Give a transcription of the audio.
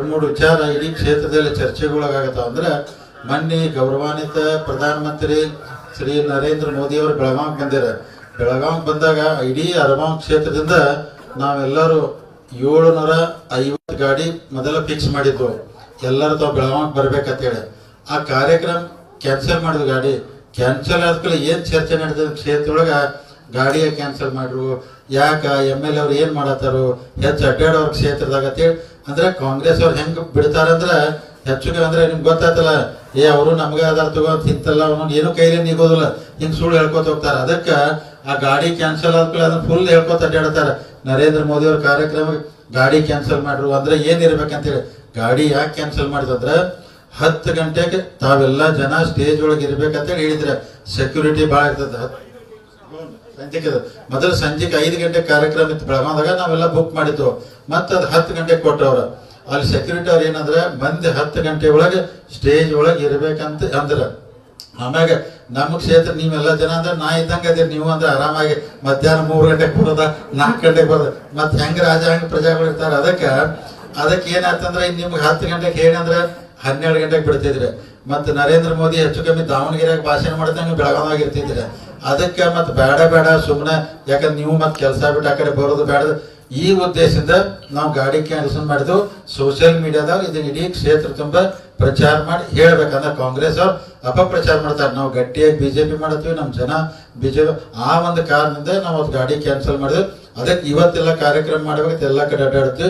ಎರಡು ಮೂರು ವಿಚಾರ ಇಡೀ ಕ್ಷೇತ್ರದಲ್ಲಿ ಚರ್ಚೆಗೊಳಗಾಗತ್ತಾವ ಅಂದ್ರೆ ಮೊನ್ನೆ, ಗೌರವಾನ್ವಿತ ಪ್ರಧಾನಮಂತ್ರಿ ಶ್ರೀ ನರೇಂದ್ರ ಮೋದಿ ಅವರು ಬೆಳಗಾವಿಗೆ ಬಂದಿರ ಬೆಳಗಾವಿಗೆ ಬಂದಾಗ ಇಡೀ ಅರಗಾಂವ್ ಕ್ಷೇತ್ರದಿಂದ ನಾವೆಲ್ಲರೂ ಏಳುನೂರ ಐವತ್ತು ಗಾಡಿ ಮೊದಲ ಫಿಕ್ಸ್ ಮಾಡಿದ್ವು ಎಲ್ಲರೂ ತಾವು ಬೆಳಗಾವಿಗೆ ಬರ್ಬೇಕಂತೇಳಿ. ಆ ಕಾರ್ಯಕ್ರಮ ಕ್ಯಾನ್ಸಲ್ ಮಾಡಿದ್ವು ಗಾಡಿ. ಕ್ಯಾನ್ಸಲ್ ಆದ್ಮೇಲೆ ಏನ್ ಚರ್ಚೆ ನಡೆದ ಕ್ಷೇತ್ರದೊಳಗ ಗಾಡಿಯ ಕ್ಯಾನ್ಸಲ್ ಮಾಡ್ರು. ಯಾಕ ಎಂ ಎಲ್ ಅವ್ರು ಏನ್ ಮಾಡತ್ತಾರು? ಹೆಚ್ಚು ಅಡ್ಡಾಡೋ ಕ್ಷೇತ್ರದಾಗ ಅಂತೇಳಿ ಅಂದ್ರೆ ಕಾಂಗ್ರೆಸ್ ಅವ್ರು ಹೆಂಗ್ ಬಿಡ್ತಾರಂದ್ರೆ ಹೆಚ್ಚು ಅಂದ್ರೆ ನಿಮ್ಗೆ ಗೊತ್ತಾಯ್ತಲ್ಲ, ಏ ಅವರು ನಮ್ಗೆ ಅದಾರ ತಗೋ ತಿಂತಲ್ಲ ಅವನು ಏನು ಕೈಲಿ ನೀಗೋದಿಲ್ಲ. ಹಿಂಗ್ ಸುಳ್ಳು ಹೇಳ್ಕೊತ ಹೋಗ್ತಾರ. ಅದಕ್ಕ ಆ ಗಾಡಿ ಕ್ಯಾನ್ಸಲ್ ಆದ್ಮೇಲೆ ಅದನ್ನ ಫುಲ್ ಹೇಳ್ಕೊತ ಅಡ್ಡಾಡ್ತಾರ. ನರೇಂದ್ರ ಮೋದಿ ಅವ್ರ ಕಾರ್ಯಕ್ರಮ ಗಾಡಿ ಕ್ಯಾನ್ಸಲ್ ಮಾಡ್ರು ಅಂದ್ರೆ ಏನ್ ಇರ್ಬೇಕಂತೇಳಿ ಗಾಡಿ ಯಾಕೆ ಕ್ಯಾನ್ಸಲ್ ಮಾಡಿದಂದ್ರ ಹತ್ತು ಗಂಟೆಗೆ ತಾವೆಲ್ಲ ಜನ ಸ್ಟೇಜ್ ಒಳಗೆ ಇರ್ಬೇಕಂತೇಳಿ ಹೇಳಿದ್ರೆ. ಸೆಕ್ಯೂರಿಟಿ ಭಾಳ ಇರ್ತದೆ. ಸಂಜೆಗೆ. ಮೊದಲು ಸಂಜೆಗೆ ಐದು ಗಂಟೆ ಕಾರ್ಯಕ್ರಮ ಇತ್ತು. ಬೆಳಗಾವದಾಗ ನಾವೆಲ್ಲ ಬುಕ್ ಮಾಡಿದ್ವು ಮತ್ತೆ ಅದು ಹತ್ತು ಗಂಟೆಗೆ ಕೊಟ್ಟವ್ರ. ಅಲ್ಲಿ ಸೆಕ್ಯೂರಿಟಿ ಅವ್ರು ಏನಂದ್ರೆ ಮಂದಿ ಹತ್ತು ಗಂಟೆ ಒಳಗೆ ಸ್ಟೇಜ್ ಒಳಗೆ ಇರಬೇಕಂತ ಅಂದ್ರೆ. ಆಮ್ಯಾಗ ನಮ್ಮ ಕ್ಷೇತ್ರ ನೀವೆಲ್ಲ ಜನ ಅಂದ್ರೆ, ನಾ ಇದ್ದಂಗೆ ಅದೇ ನೀವು ಅಂದ್ರೆ ಆರಾಮಾಗಿ ಮಧ್ಯಾಹ್ನ ಮೂರು ಗಂಟೆಗೆ ಬರೋದ, ನಾಲ್ಕು ಗಂಟೆಗೆ ಬರೋದ? ಮತ್ತೆ ಹೆಂಗ್ ರಾಜ, ಹೆಂಗ್ ಪ್ರಜೆಗಳು ಇರ್ತಾರೆ? ಅದಕ್ಕೆ ಅದಕ್ಕೆ ಏನಾಯ್ತಂದ್ರೆ ನಿಮ್ಗೆ ಹತ್ತು ಗಂಟೆಗೆ ಏನಂದ್ರೆ ಹನ್ನೆರಡು ಗಂಟೆಗೆ ಬಿಡ್ತಿದ್ರಿ ಮತ್ತೆ ನರೇಂದ್ರ ಮೋದಿ ಹೆಚ್ಚು ಕಮ್ಮಿ ದಾವಣಗೆರೆಗೆ ಭಾಷಣ ಮಾಡ್ತಾ ನೀವು ಬೆಳಗಾವಿಯಾಗ ಇರ್ತಿದ್ರೆ ಅದಕ್ಕೆ ಮತ್ತು ಬೇಡ ಬೇಡ ಸುಮ್ಮನೆ ಯಾಕಂದ್ರೆ ನೀವು ಮತ್ತು ಕೆಲಸ ಬಿಟ್ಟು ಆ ಕಡೆ ಬರೋದು ಬೇಡ. ಈ ಉದ್ದೇಶದಿಂದ ನಾವು ಗಾಡಿ ಕ್ಯಾನ್ಸಲ್ ಮಾಡಿದ್ವು. ಸೋಷಿಯಲ್ ಮೀಡಿಯಾದಾಗ ಇದನ್ನ ಇಡೀ ಕ್ಷೇತ್ರ ತುಂಬ ಪ್ರಚಾರ ಮಾಡಿ ಹೇಳ್ಬೇಕಂದ್ರೆ ಕಾಂಗ್ರೆಸ್ ಅವ್ರು. ಅಪಪ್ರಚಾರ ಮಾಡ್ತಾರೆ. ನಾವು ಗಟ್ಟಿಯಾಗಿ ಬಿಜೆಪಿ ಮಾಡತ್ತೀವಿ ನಮ್ಮ ಜನ ಬಿಜೆಪಿ ಆ ಒಂದು ಕಾರಣದಿಂದ ನಾವು ಅದು ಗಾಡಿ ಕ್ಯಾನ್ಸಲ್ ಮಾಡಿದ್ವಿ. ಅದಕ್ಕೆ ಇವತ್ತೆಲ್ಲ ಕಾರ್ಯಕ್ರಮ ಮಾಡ್ಬೇಕು ಎಲ್ಲ ಕಡೆ ಅಡ್ಡಾಡ್ತೀವಿ.